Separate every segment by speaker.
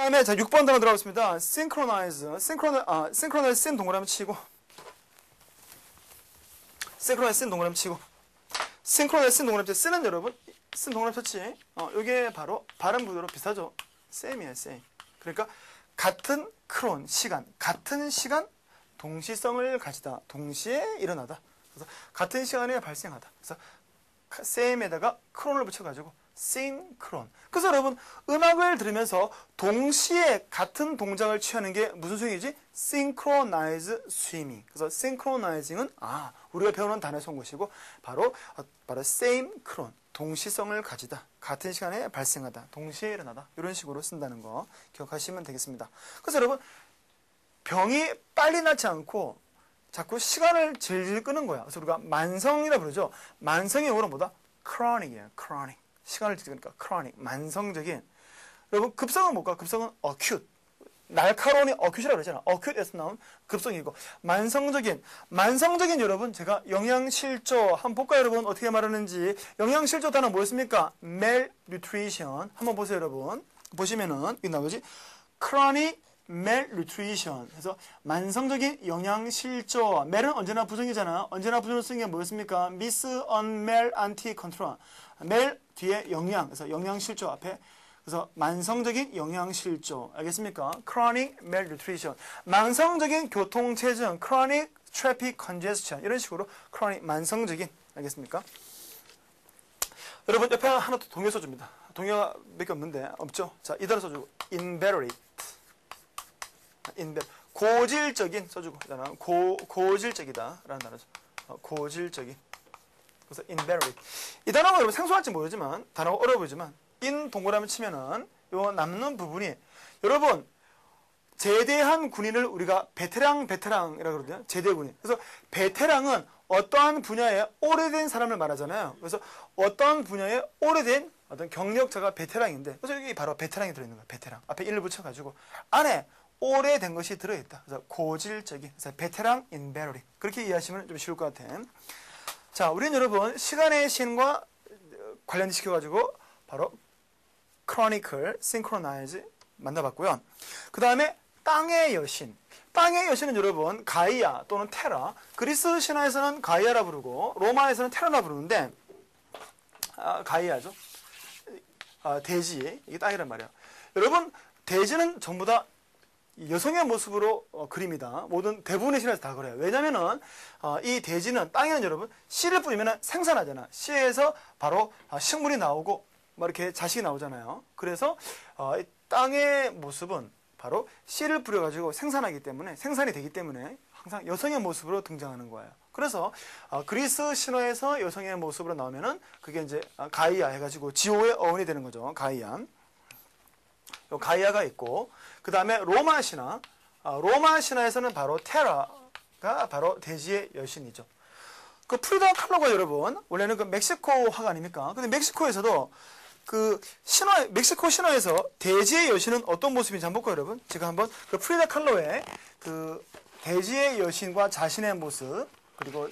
Speaker 1: 다음에 자 6번 단어 들어가겠습니다. synchronize, synchronize, 아, synchronize 쓴 동그라미 치고 synchronize 쓴 동그라미 치고 synchronize 쓴 동그라미 쓰는 여러분 쓴 동그라미 쳤지. 어, 이게 바로 발음 구도로 비슷하죠. same이야, same. 그러니까 같은 크론 시간, 같은 시간 동시성을 가지다, 동시에 일어나다. 그래서 같은 시간에 발생하다. 그래서 same에다가 크론을 붙여가지고 synchron. 그래서 여러분 음악을 들으면서 동시에 같은 동작을 취하는 게 무슨 소용이지? synchronize swimming. 그래서 synchronizing은 아 우리가 배우는 단어의 온 것이고 바로 어, 바로 chron. 동시성을 가지다. 같은 시간에 발생하다. 동시에 일어나다. 이런 식으로 쓴다는 거 기억하시면 되겠습니다. 그래서 여러분 병이 빨리 낫지 않고 자꾸 시간을 질질 끄는 거야. 그래서 우리가 만성이라 부르죠. 만성의 영어로 뭐다? chronic이에요. chronic. 시간을 지르니까 chronic, 만성적인. 여러분 급성은 뭘까? 급성은 acute. 날카로운이 어큐시라고 그러잖아. 어큐에서 나온 급성이고 만성적인 만성적인 여러분 제가 영양실조 한번 볼까요 여러분 어떻게 말하는지 영양실조 단어 뭐였습니까? malnutrition 한번 보세요 여러분 보시면은 이 나오지 chronic malnutrition 그래서 만성적인 영양실조 mel은 언제나 부정이잖아 언제나 부정을 쓰는 게 뭐였습니까? miss on mal anti control mal 뒤에 영양 그래서 영양실조 앞에 그래서 만성적인 영양실조 알겠습니까? chronic malnutrition 만성적인 교통체증 chronic traffic congestion 이런 식으로 chronic 만성적인 알겠습니까? 여러분 옆에 하나 더 동요 써줍니다. 동요가 몇 개 없는데 없죠? 자 이대로 써주고 inveterate inver 고질적인 써주고 그다음 고 고질적이다라는 단어죠. 어, 고질적인 그래서 inveterate 이 단어가 여러분 생소할지 모르지만 단어가 어려워 보이지만 인 동그라미 치면은 요 남는 부분이 여러분 제대한 군인을 우리가 베테랑 베테랑이라고 그러거든요. 제대 군인. 그래서 베테랑은 어떠한 분야에 오래된 사람을 말하잖아요. 그래서 어떠한 분야에 오래된 어떤 경력자가 베테랑인데 그래서 여기 바로 베테랑이 들어있는 거예요. 베테랑. 앞에 1을 붙여가지고 안에 오래된 것이 들어있다. 그래서 고질적인 그래서 베테랑 인베러리 그렇게 이해하시면 좀 쉬울 것 같아요. 자, 우리는 여러분 시간의 신과 관련시켜 가지고 바로 크로니클, 싱크로나이즈 만나봤고요. 그 다음에 땅의 여신. 땅의 여신은 여러분 가이아 또는 테라. 그리스 신화에서는 가이아라 부르고 로마에서는 테라라 부르는데 아, 가이아죠. 아, 대지 이게 땅이란 말이야. 여러분 대지는 전부 다 여성의 모습으로 어, 그립니다. 모든 대부분의 신화에서 다 그래요. 왜냐면은 어, 이 대지는 땅에는 여러분 씨를 뿌리면 생산하잖아. 씨에서 바로 아, 식물이 나오고 뭐 이렇게 자식이 나오잖아요. 그래서 어, 땅의 모습은 바로 씨를 뿌려가지고 생산하기 때문에 생산이 되기 때문에 항상 여성의 모습으로 등장하는 거예요. 그래서 어, 그리스 신화에서 여성의 모습으로 나오면은 그게 이제 가이아 해가지고 지오의 어원이 되는 거죠. 가이아. 요 가이아가 있고 그 다음에 로마 신화. 어, 로마 신화에서는 바로 테라가 바로 대지의 여신이죠. 그 프리다 칼로가 여러분 원래는 그 멕시코 화가 아닙니까? 근데 멕시코에서도 그 신화 멕시코 신화에서 대지의 여신은 어떤 모습인지 한번 볼까요, 여러분? 제가 한번 그 프리다 칼로의 그 대지의 여신과 자신의 모습 그리고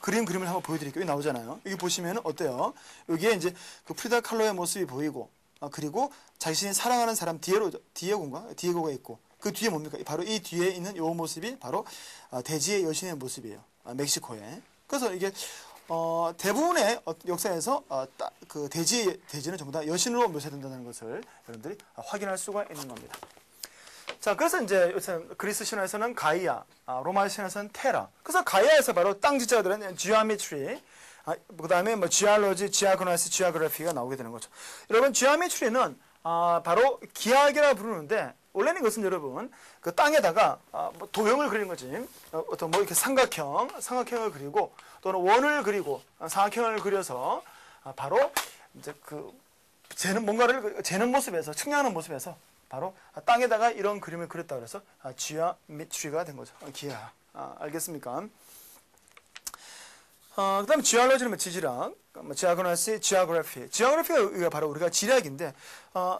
Speaker 1: 그림 그림을 한번 보여드릴게요. 여기 나오잖아요. 여기 보시면 어때요? 여기에 이제 그 프리다 칼로의 모습이 보이고 아, 그리고 자신이 사랑하는 사람 디에로 디에고인가 디에고가 있고 그 뒤에 뭡니까? 바로 이 뒤에 있는 이 모습이 바로 아, 대지의 여신의 모습이에요. 아, 멕시코에. 그래서 이게 어, 대부분의 어, 역사에서 어, 따, 그 대지 대지는 전부 다 여신으로 묘사된다는 것을 여러분들이 확인할 수가 있는 겁니다. 자, 그래서 이제 요새 그리스 신화에서는 가이아, 아, 로마 신화에서는 테라. 그래서 가이아에서 바로 땅 지자가 들은 지오메트리, 아, 그 다음에 뭐 지알로지, 지아그노스, 지아그래피가 나오게 되는 거죠. 여러분, 지오메트리는 아, 바로 기하학이라 부르는데 원래는 이것은 여러분 그 땅에다가 아, 뭐 도형을 그리는 거지. 어, 어떤 뭐 이렇게 삼각형, 삼각형을 그리고 또는 원을 그리고 사각형을 그려서 아, 바로 이제 그 재는 뭔가를 재는 모습에서 측량하는 모습에서 바로 땅에다가 이런 그림을 그렸다 그래서 지아미트리가 된 거죠. 기하. 아, 알겠습니까? 어, 그 다음에 지알로지는 뭐 지질학, 뭐 지아그노시, 지아그래피. 지아그래피가 바로 우리가 지리학인데, 어,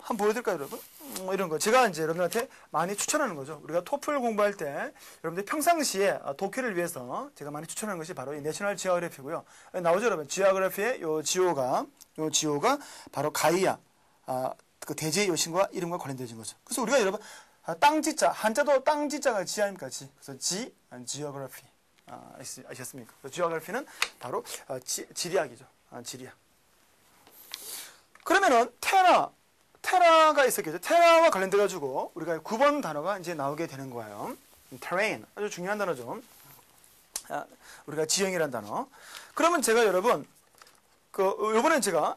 Speaker 1: 한번 보여드릴까요, 여러분? 뭐 이런 거. 제가 이제 여러분한테 많이 추천하는 거죠. 우리가 토플 공부할 때 여러분들 평상시에 독해를 위해서 제가 많이 추천하는 것이 바로 이 내셔널 지오그래피고요. 나오죠, 여러분. 지오그래피의 요 지오가, 요 지오가 바로 가이아, 아, 그 대지의 여신과 이름과 관련되어진 거죠. 그래서 우리가 여러분 아, 땅지자 한자도 땅지자가 지 아닙니까 지 그래서 지 아시- 아셨습니까? 그 geography는 바로 아, 지, 지리학이죠. 아, 지리학. 그러면은 테라 테라가 있었겠죠. 테라와 관련돼 가지고 우리가 9번 단어가 이제 나오게 되는 거예요. terrain 아주 중요한 단어죠. 아, 우리가 지형이란 단어. 그러면 제가 여러분 그 이번엔 제가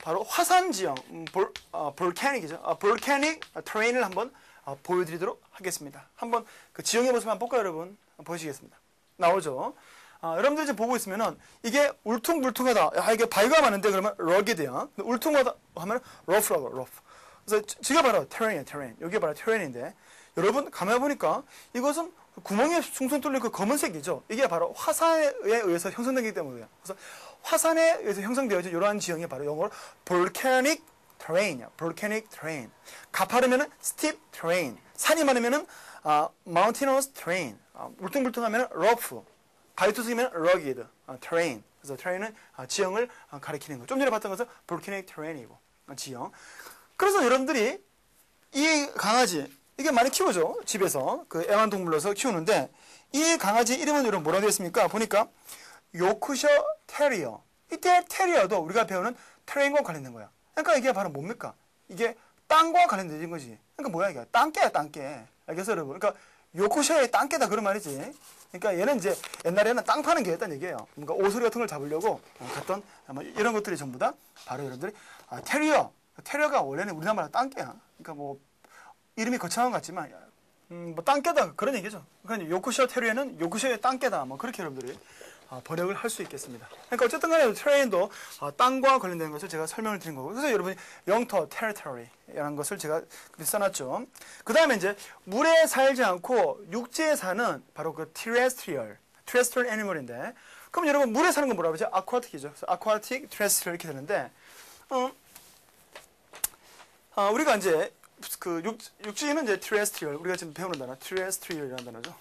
Speaker 1: 바로 화산 지형, 음, 볼, 아, 볼카닉이죠. 아, 볼카닉 트레인을 한번 아, 보여드리도록 하겠습니다. 한번 그 지형의 모습 한번 볼까요, 여러분? 보시겠습니다. 나오죠. 아, 여러분들 지금 보고 있으면은 이게 울퉁불퉁하다. 아, 이게 바위가 많은데 그러면. 근데 울퉁하다 하면 rough라고, rough. 그래서 지- 지가 바로 terrain이야, terrain. 여기가 바로 terrain인데 여러분 가만히 보니까 이것은 구멍에 숭숭 뚫린 그 검은색이죠. 이게 바로 화산에 의해서 형성되기 때문이에요. 그래서 화산에 의해서 형성되어진 이러한 지형이 바로 영어로 volcanic terrain이야. volcanic. 가파르면은 steep terrain. 산이 많으면은 아, mountainous terrain. 아, 울퉁불퉁하면은 rough. 바위투성이면 rugged 아, terrain. 그래서 terrain은 아, 지형을 아, 가리키는 거. 좀 전에 봤던 것은 volcanic terrain이고 아, 지형. 그래서 여러분들이 이 강아지 이게 많이 키우죠 집에서 그 애완동물로서 키우는데 이 강아지 이름은 여러분 뭐라고 되어 있습니까 보니까 요크셔 테리어 이때 테리어도 우리가 배우는 테레인과 관련된 거야 그러니까 이게 바로 뭡니까 이게 땅과 관련된 거지 그러니까 뭐야 이게 땅개야 땅개 알겠어 여러분 그러니까 요크셔의 땅개다 그런 말이지. 그러니까 얘는 이제 옛날에는 땅 파는 개였다는 얘기예요. 뭔가 오소리 같은 걸 잡으려고 갔던 아마 이런 것들이 전부 다 바로 여러분들이 아, 테리어. 테리어가 원래는 우리나라 땅개야. 그러니까 뭐 이름이 거창한 것 같지만 음, 뭐 땅깨다 그런 얘기죠. 그러니까 요크셔 테리어는 요크셔의 땅깨다. 뭐 그렇게 여러분들이 아, 번역을 할 수 있겠습니다. 그러니까 어쨌든 간에 트레인도 아, 땅과 관련된 것을 제가 설명을 드린 거고 그래서 여러분이 영토 territory라는 것을 제가 써놨죠. 그 다음에 이제 물에 살지 않고 육지에 사는 바로 그 terrestrial, terrestrial animal인데 그럼 여러분 물에 사는 건 뭐라고 하죠? 그래서 aquatic, terrestrial 이렇게 되는데 음, 아, 우리가 이제 그 육, 육지는 이제 terrestrial 우리가 지금 배우는 단어 terrestrial이라는 단어죠.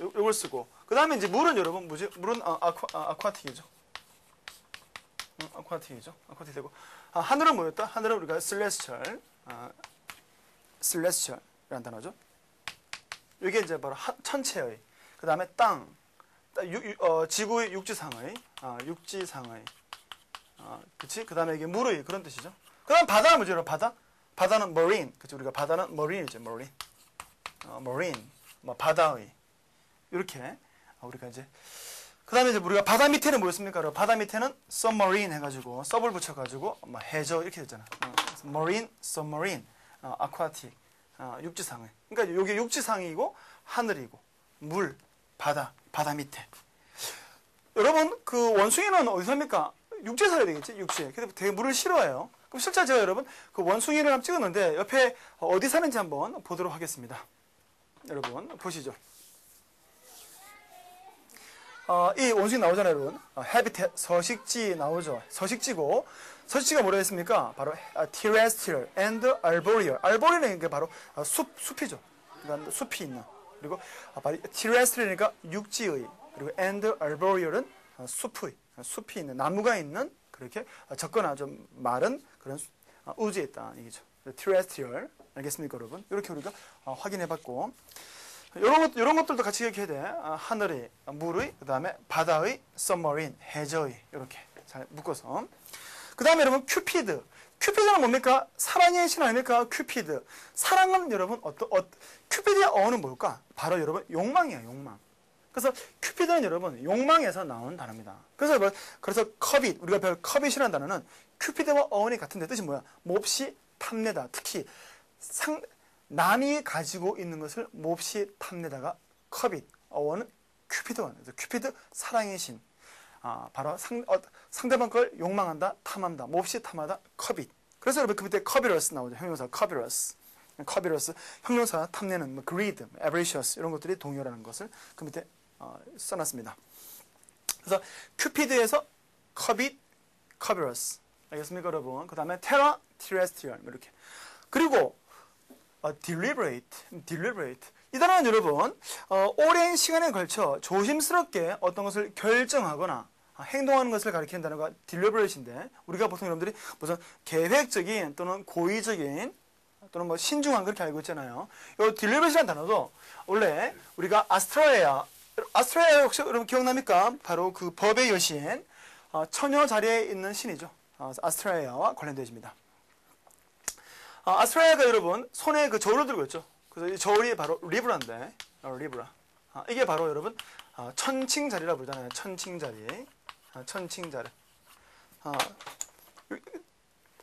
Speaker 1: 요, 요걸 쓰고 그 다음에 이제 물은 여러분 뭐지? 물은 아, 아쿠, 아, 아쿠아 틱이죠. 음, 아쿠아틱이죠. 아쿠아틱 되고 아, 하늘은 뭐였다? 하늘은 우리가 celestial, 아, celestial이라는 단어죠. 이게 이제 바로 하, 천체의 그 다음에 땅, 따- 유- 유- 어, 지구의 육지상의, 아, 육지상의, 아, 그치? 그 다음에 이게 물의 그런 뜻이죠. 그 다음 바다는 뭐죠? 바다? 바다는 marine, 그죠? 우리가 바다는 marine이죠, marine. 어, marine, 뭐 바다의 이렇게 아, 우리가 이제 그 다음에 이제 우리가 바다 밑에는 뭐였습니까? 바다 밑에는 submarine 해가지고 sub을 붙여가지고 뭐 해저 이렇게 됐잖아. 어, marine, submarine, 어, aquatic, 어, 육지상의. 그러니까 이게 육지상이고 하늘이고 물, 바다, 바다 밑에. 여러분 그 원숭이는 어디서 삽니까? 육지에 살아야 되겠지 육지에. 근데 되게 물을 싫어해요. 그럼 실제 제가 여러분 그 원숭이를 한번 찍었는데 옆에 어디 사는지 한번 보도록 하겠습니다. 여러분 보시죠. 어, 이 원숭이 나오잖아요, 여러분. 어, habitat 서식지 나오죠. 서식지고 서식지가 뭐라 했습니까? 바로 아, terrestrial and arboreal. arboreal은 게 바로 아, 숲 숲이죠. 그러니까 숲이 있는. 그리고 아, 바로 terrestrial이니까 육지의 그리고 and arboreal은 아, 숲의 아, 숲이 있는 나무가 있는 그렇게 아, 적거나 좀 마른 그런 우주에 있다 얘기죠. terrestrial 알겠습니까, 여러분? 이렇게 우리가 아, 확인해 봤고. 이런 것 이런 것들도 같이 기억해야 돼. 아, 하늘의, 아, 물의, 그 다음에 바다의, submarine, 해저의 이렇게 잘 묶어서. 그 다음에 여러분 큐피드. 큐피드는 뭡니까? 사랑의 신 아닙니까? 큐피드. 사랑은 여러분 어떤 어, 큐피드의 어는 뭘까? 바로 여러분 욕망이야, 욕망. 그래서 큐피드는 여러분 욕망에서 나온 단어입니다. 그래서 뭐, 그래서 커빗 우리가 배울 커빗이라는 단어는 큐피드와 어원이 같은데 뜻이 뭐야? 몹시 탐내다. 특히 상 남이 가지고 있는 것을 몹시 탐내다가 커빗 어원은 그래서 큐피드 사랑의 신. 아, 바로 상, 어, 상대방 걸 욕망한다, 탐한다, 몹시 탐하다, 커빗. 그래서 여러분 그 밑에 커비러스 나오죠. 형용사 커비러스. 커비러스 형용사 탐내는 뭐 greed, avaricious 이런 것들이 동요라는 것을 그 밑에 어, 써놨습니다. 그래서 큐피드에서 커빗, 커비러스 알겠습니까, 여러분? 그 다음에 테라, terrestrial 이렇게 그리고 어, deliberate, deliberate 이 단어는 여러분 어, 오랜 시간에 걸쳐 조심스럽게 어떤 것을 결정하거나 아, 행동하는 것을 가리키는 단어가 deliberate인데 우리가 보통 여러분들이 무슨 계획적인 또는 고의적인 또는 뭐 신중한 그렇게 알고 있잖아요. 이 deliberate라는 단어도 원래 우리가 아스트라에아 아스트라에아 혹시 여러분 기억납니까? 바로 그 법의 여신 어, 처녀 자리에 있는 신이죠. 어, 아스트라에아와 관련되어집니다. 어, 아스트라에아가 여러분 손에 그 저울을 들고 있죠. 그래서 이 저울이 바로 리브라인데 어, 리브라. 아, 이게 바로 여러분 어, 천칭 자리라 부르잖아요. 천칭 자리. 아, 천칭 자리. 아,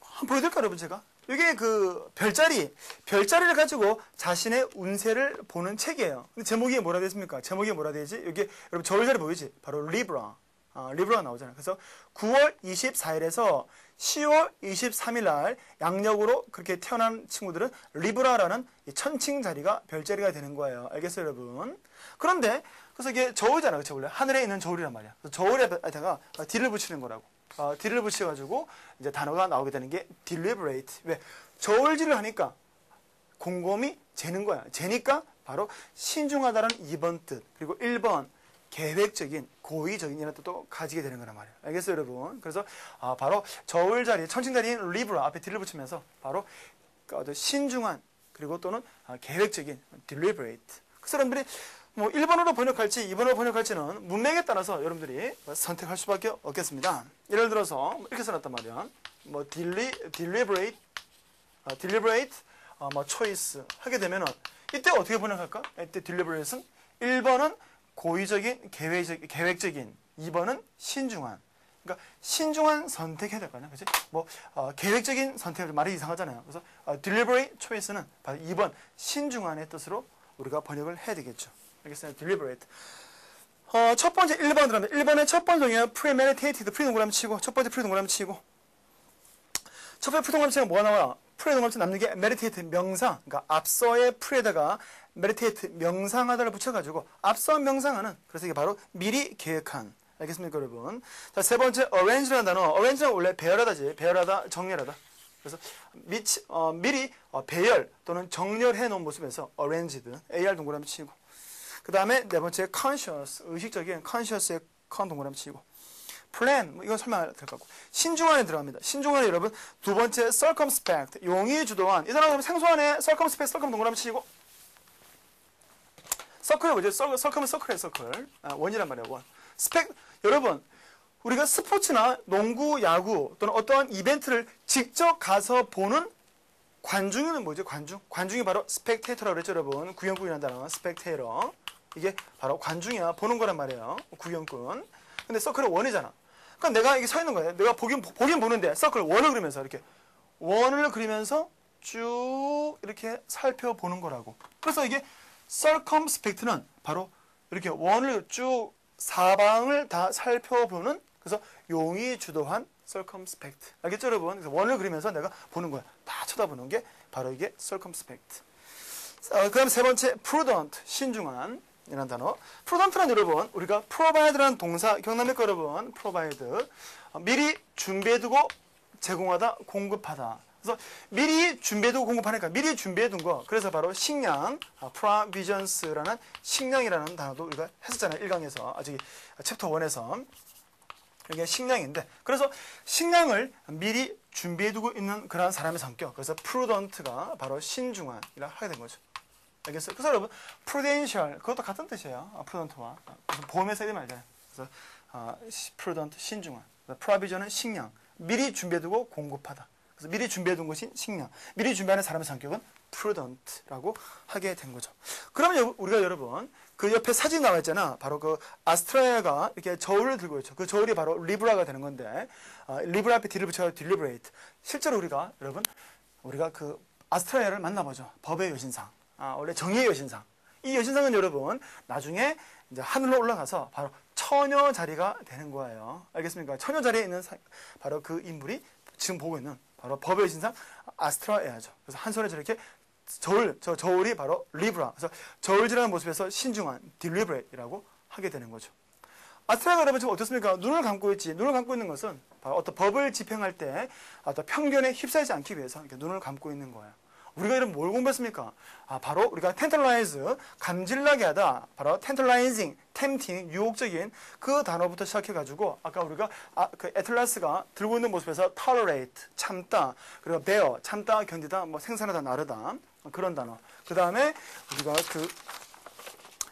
Speaker 1: 한번 보여드릴까요, 여러분 제가? 이게 그 별자리, 별자리를 가지고 자신의 운세를 보는 책이에요. 근데 제목이 뭐라 되습니까? 제목이 뭐라 되지? 여기 여러분 저울자리 보이지? 바로 리브라. 아, 리브라가 나오잖아요. 그래서 9월 24일에서 10월 23일 날 양력으로 그렇게 태어난 친구들은 리브라라는 이 천칭 자리가 별자리가 되는 거예요. 알겠어요, 여러분? 그런데 그래서 이게 저울잖아, 그렇죠? 원래 하늘에 있는 저울이란 말이야. 저울에다가 딜을 붙이는 거라고. 어, 딜을 붙여가지고 이제 단어가 나오게 되는 게 deliberate. 왜? 저울질을 하니까 곰곰이 재는 거야. 재니까 바로 신중하다는 2번 뜻. 그리고 1번 계획적인 고의적인 이런 뜻도 가지게 되는 거란 말이에요. 알겠어요, 여러분? 그래서 아, 바로 저울 자리, 천칭 자리인 리브라 앞에 딜을 붙이면서 바로 그 신중한 그리고 또는 아, 계획적인 deliberate. 그래서 여러분들이 뭐 1번으로 번역할지 2번으로 번역할지는 문맥에 따라서 여러분들이 선택할 수밖에 없겠습니다. 예를 들어서 이렇게 써놨단 말이야. 뭐 deli, deliberate, 어, deliberate, 어, 뭐 choice 하게 되면은 이때 어떻게 번역할까? 이때 deliberate는 1번은 고의적인 계획적, 계획적인 2번은 신중한 그러니까 신중한 선택해야 될 거 아니야, 그렇지? 뭐 어, 계획적인 선택 말이 이상하잖아요. 그래서 어, deliberate choice는 바로 2번 신중한의 뜻으로 우리가 번역을 해야 되겠죠. 알겠어요? deliberate. 어, 첫 번째 1번 들어갑니다. 1번의 첫 번째 종이는 premeditated, 프리 동그라미 치고 첫 번째 프리 동그라미 치고 첫 번째 프리 동그라미 치면 뭐가 나와요? 동그라미 치 남는 게 meditate, 명상. 그러니까 앞서의 프리에다가 meditate, 명상하다를 붙여가지고 앞서 명상하는 그래서 이게 바로 미리 계획한 알겠습니까 여러분? 자, 세 번째 arrange라는 단어. arrange는 원래 배열하다지. 배열하다, 정렬하다. 그래서 미치, 어, 미리 어, 배열 또는 정렬해 놓은 모습에서 arranged, AR 동그라미 치고 그 다음에 네 번째 conscious, 의식적인 conscious의 con 동그라미 치고 plan, 뭐 이건 설명 될것 같고 신중한에 들어갑니다. 신중한에 여러분 두 번째 circumspect, 용의 주도한 이 단어 생소한에 circumspect, circum 동그라미 치고 서클이 뭐죠? 서, 서클은 서클이에요, 서클. 아, 원이란 말이에요, 원. 스펙, 여러분, 우리가 스포츠나 농구, 야구 또는 어떠한 이벤트를 직접 가서 보는 관중은 뭐죠? 관중? 관중이 바로 스펙테이터라고 그랬죠, 여러분. 구경꾼이라는 단어, 스펙테이터. 이게 바로 관중이야. 보는 거란 말이에요. 구경꾼. 근데 서클은 원이잖아. 그럼 내가 이게 서 있는 거예요. 내가 보긴, 보긴 보는데 서클 원을 그리면서 이렇게 원을 그리면서 쭉 이렇게 살펴보는 거라고. 그래서 이게 circumspect는 바로 이렇게 원을 쭉 사방을 다 살펴보는 그래서 용이 주도한 circumspect. 알겠죠, 여러분? 그래서 원을 그리면서 내가 보는 거야. 다 쳐다보는 게 바로 이게 circumspect. 어, 그다음 세 번째 prudent, 신중한 이라는 단어. prudent란 여러분, 우리가 provide라는 동사 기억납니까, 여러분? provide. 어, 미리 준비해두고 제공하다, 공급하다. 그래서 미리 준비해두고 공급하니까 미리 준비해둔 거. 그래서 바로 식량, 아, provisions라는 식량이라는 단어도 우리가 했었잖아요. 1강에서. 아직 챕터 1에서. 이게 식량인데. 그래서 식량을 미리 준비해두고 있는 그런 사람의 성격. 그래서 prudent가 바로 신중한이라 하게 된 거죠. 알겠어요? 그래서 여러분, prudential. 그것도 같은 뜻이에요. 아, prudent와. 보험에 써야 말잖아요. 그래서 아, prudent, 신중한. provision은 식량. 미리 준비해두고 공급하다. 그래서 미리 준비해둔 것이 식량. 미리 준비하는 사람의 성격은 prudent라고 하게 된 거죠. 그러면 우리가 여러분 그 옆에 사진 나와 있잖아. 바로 그 아스트라야가 이렇게 저울을 들고 있죠. 그 저울이 바로 리브라가 되는 건데 어, 리브라 앞에 딜을 붙여서 딜리브레이트. 실제로 우리가 여러분 우리가 그 아스트라야를 만나보죠. 법의 여신상. 아, 원래 정의의 여신상. 이 여신상은 여러분 나중에 이제 하늘로 올라가서 바로 처녀 자리가 되는 거예요. 알겠습니까? 처녀 자리에 있는 사, 바로 그 인물이 지금 보고 있는 바로 법의 신상 아스트라에아죠. 그래서 한 손에 저렇게 저울, 저 저울이 바로 리브라. 그래서 저울질하는 모습에서 신중한 딜리브레이라고 하게 되는 거죠. 아스트라가 여러분 지금 어떻습니까? 눈을 감고 있지. 눈을 감고 있는 것은 바로 어떤 법을 집행할 때 어떤 편견에 휩싸이지 않기 위해서 이렇게 눈을 감고 있는 거예요. 우리가 이런 뭘 공부했습니까? 아, 바로 우리가 tantalize, 감질나게 하다. 바로 tantalizing, tempting, 유혹적인 그 단어부터 시작해가지고 아까 우리가 아, 그 애틀라스가 들고 있는 모습에서 tolerate, 참다, 그리고 bear, 참다, 견디다, 뭐 생산하다, 나르다 그런 단어. 그 다음에 우리가 그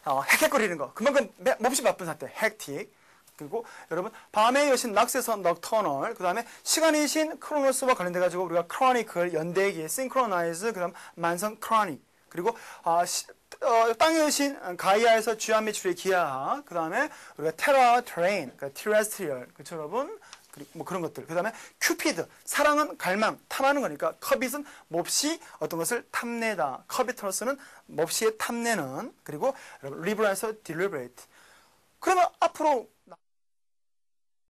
Speaker 1: 어, 헥헥거리는 거. 그만큼 매- 몹시 바쁜 상태. 헥틱. 그리고 여러분 밤의 여신 락스에서 넉터널 그 다음에 시간의 신 크로노스와 관련돼 가지고 우리가 크로니클 연대기 싱크로나이즈 그다음 만성 크로닉 그리고 아, 시- 어, 땅의 여신 가이아에서 주한 매출의 기아 그 다음에 우리가 테라 트레인 그러니까 티레스트리얼 그렇죠 여러분? 그리고 뭐 그런 것들. 그 다음에 큐피드 사랑은 갈망 탐하는 거니까 커빗은 몹시 어떤 것을 탐내다. 커비터스는 몹시 탐내는. 그리고 여러분 리브라에서 딜리브레이트 그러면 앞으로